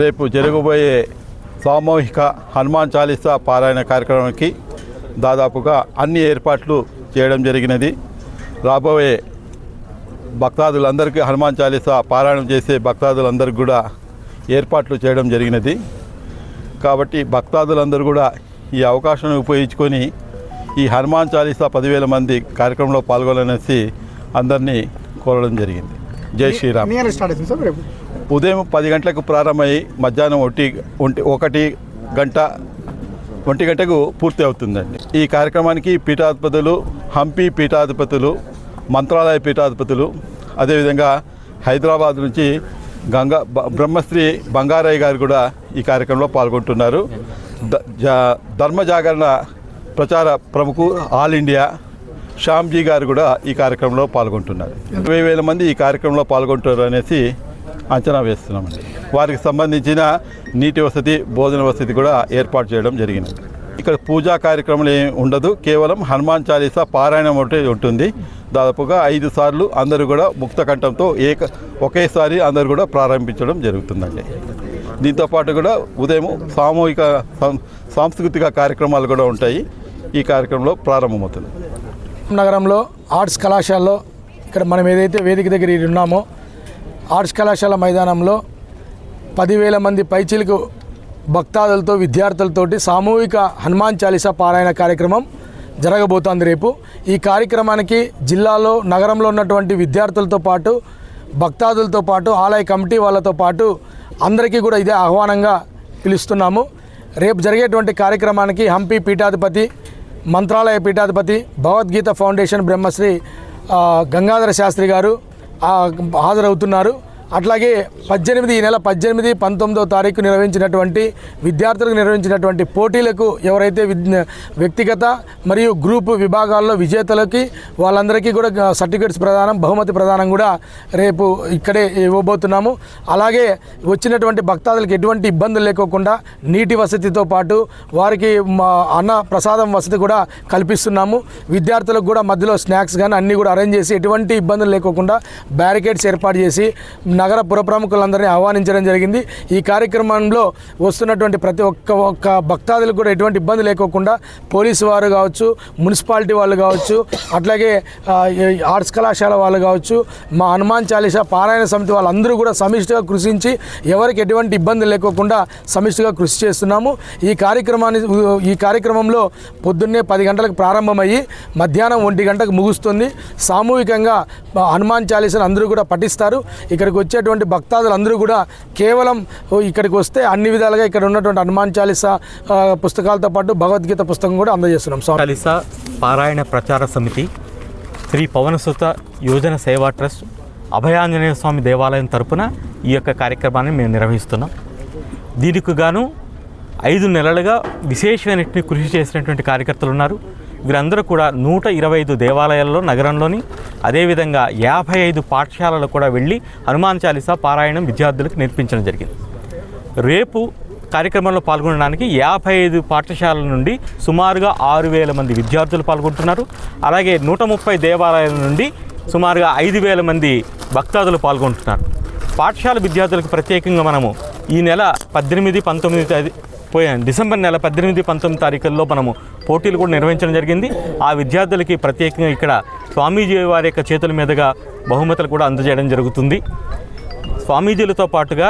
రేపు జరగబోయే సామూహిక హనుమాన్ చాలీసా పారాయణ కార్యక్రమానికి దాదాపుగా అన్ని ఏర్పాట్లు చేయడం జరిగినది. రాబోయే భక్తాదులందరికీ హనుమాన్ చాలీసా పారాయణం చేసే భక్తాదులందరికీ కూడా ఏర్పాట్లు చేయడం జరిగినది. కాబట్టి భక్తాదులందరూ కూడా ఈ అవకాశాన్ని ఉపయోగించుకొని ఈ హనుమాన్ చాలీసా పదివేల మంది కార్యక్రమంలో పాల్గొనాలనేసి అందరినీ కోరడం జరిగింది. జై శ్రీరామ్. ఉదయం పది గంటలకు ప్రారంభమై మధ్యాహ్నం ఒకటి ఒంటి ఒకటి గంట ఒంటి గంటకు పూర్తి అవుతుందండి. ఈ కార్యక్రమానికి పీఠాధిపతులు హంపి పీఠాధిపతులు మంత్రాలయ పీఠాధిపతులు అదేవిధంగా హైదరాబాద్ నుంచి గంగా బ్రహ్మశ్రీ బంగారయ్య గారు కూడా ఈ కార్యక్రమంలో పాల్గొంటున్నారు. ధర్మ జాగరణ ప్రచార ప్రముఖు ఆల్ ఇండియా శ్యామ్జీ గారు కూడా ఈ కార్యక్రమంలో పాల్గొంటున్నారు. ఇరవై వేల మంది ఈ కార్యక్రమంలో పాల్గొంటున్నారు అనేసి అంచనా వేస్తున్నామండి. వారికి సంబంధించిన నీటి వసతి భోజన వసతి కూడా ఏర్పాటు చేయడం జరిగింది. ఇక్కడ పూజా కార్యక్రమాలు ఏమి ఉండదు. కేవలం హనుమాన్ చాలీసా పారాయణం ఒకటి ఉంటుంది. దాదాపుగా ఐదు సార్లు అందరూ కూడా ముక్త కంఠంతో ఏక ఒకేసారి అందరూ కూడా ప్రారంభించడం జరుగుతుందండి. దీంతోపాటు కూడా ఉదయం సామూహిక సాంస్కృతిక కార్యక్రమాలు కూడా ఉంటాయి. ఈ కార్యక్రమంలో ప్రారంభమవుతుంది. నగరంలో ఆర్ట్స్ కళాశాలలో ఇక్కడ మనం ఏదైతే వేదిక దగ్గర ఉన్నామో ఆర్ట్స్ కళాశాల మైదానంలో పదివేల మంది పైచిలకు భక్తాదులతో విద్యార్థులతోటి సామూహిక హనుమాన్ చాలీసా పారాయణ కార్యక్రమం జరగబోతోంది రేపు. ఈ కార్యక్రమానికి జిల్లాలో నగరంలో ఉన్నటువంటి విద్యార్థులతో పాటు భక్తాదులతో పాటు ఆలయ కమిటీ వాళ్ళతో పాటు అందరికీ కూడా ఇదే ఆహ్వానంగా పిలుస్తున్నాము. రేపు జరిగేటువంటి కార్యక్రమానికి హంపి పీఠాధిపతి మంత్రాలయ పీఠాధిపతి భగవద్గీత ఫౌండేషన్ బ్రహ్మశ్రీ గంగాధర శాస్త్రి గారు హాజరవుతున్నారు. అట్లాగే పద్దెనిమిది ఈ నెల పద్దెనిమిది పంతొమ్మిదో తారీఖు నిర్వహించినటువంటి విద్యార్థులకు నిర్వహించినటువంటి పోటీలకు ఎవరైతే విద్- వ్యక్తిగత మరియు గ్రూప్ విభాగాల్లో విజేతలకి వాళ్ళందరికీ కూడా సర్టిఫికెట్స్ ప్రదానం బహుమతి ప్రదానం కూడా రేపు ఇక్కడే ఇవ్వబోతున్నాము. అలాగే వచ్చినటువంటి భక్తాదులకు ఎటువంటి ఇబ్బందులు లేకోకుండా నీటి వసతితో పాటు వారికి మా అన్న ప్రసాదం వసతి కూడా కల్పిస్తున్నాము. విద్యార్థులకు కూడా మధ్యలో స్నాక్స్ కానీ అన్నీ కూడా అరేంజ్ చేసి ఎటువంటి ఇబ్బందులు లేకోకుండా బ్యారికేడ్స్ ఏర్పాటు చేసి నగర పుర ప్రముఖులందరినీ ఆహ్వానించడం జరిగింది. ఈ కార్యక్రమంలో వస్తున్నటువంటి ప్రతి ఒక్క ఒక్క భక్తాదులకు కూడా ఎటువంటి ఇబ్బంది లేకోకుండా పోలీసు వారు కావచ్చు మున్సిపాలిటీ వాళ్ళు కావచ్చు అట్లాగే ఆర్ట్స్ కళాశాల వాళ్ళు కావచ్చు మా హనుమాన్ చాలీసా పారాయణ సమితి వాళ్ళందరూ కూడా సమిష్టిగా కృషించి ఎవరికి ఎటువంటి ఇబ్బంది లేకోకుండా సమిష్టిగా కృషి చేస్తున్నాము. ఈ కార్యక్రమాన్ని ఈ కార్యక్రమంలో పొద్దున్నే పది గంటలకు ప్రారంభమయ్యి మధ్యాహ్నం ఒంటి గంటకు ముగుస్తుంది. సామూహికంగా హనుమాన్ చాలీసను అందరూ కూడా పఠిస్తారు. ఇక్కడికి వచ్చి వచ్చేటువంటి భక్తాదులు అందరూ కూడా కేవలం ఇక్కడికి వస్తే అన్ని విధాలుగా ఇక్కడ ఉన్నటువంటి హనుమాన్ చాలీసా పుస్తకాలతో పాటు భగవద్గీత పుస్తకం కూడా అందజేస్తున్నాం. స్వామి చాలీసా పారాయణ ప్రచార సమితి శ్రీ పవనసుత యోజన సేవా ట్రస్ట్ అభయాంజనేయ స్వామి దేవాలయం తరపున ఈ యొక్క కార్యక్రమాన్ని మేము నిర్వహిస్తున్నాం. దీనికి గాను ఐదు నెలలుగా విశేషమైనటువంటి కృషి చేసినటువంటి కార్యకర్తలు ఉన్నారు. వీరందరూ కూడా నూట ఇరవై ఐదు దేవాలయాల్లో నగరంలోని అదేవిధంగా యాభై ఐదు పాఠశాలలు కూడా వెళ్ళి హనుమాన్ చాలీసా పారాయణం విద్యార్థులకు నేర్పించడం జరిగింది. రేపు కార్యక్రమంలో పాల్గొనడానికి యాభై ఐదు పాఠశాలల నుండి సుమారుగా ఆరు వేల మంది విద్యార్థులు పాల్గొంటున్నారు. అలాగే నూట ముప్పై దేవాలయాల నుండి సుమారుగా ఐదు వేల మంది భక్తాదులు పాల్గొంటున్నారు. పాఠశాల విద్యార్థులకు ప్రత్యేకంగా మనము ఈ నెల పద్దెనిమిది పంతొమ్మిది తేదీ పోయాను డిసెంబర్ నెల పద్దెనిమిది పంతొమ్మిది తారీఖుల్లో మనము పోటీలు కూడా నిర్వహించడం జరిగింది. ఆ విద్యార్థులకి ప్రత్యేకంగా ఇక్కడ స్వామీజీ వారి యొక్క చేతుల మీదుగా బహుమతులు కూడా అందజేయడం జరుగుతుంది. స్వామీజీలతో పాటుగా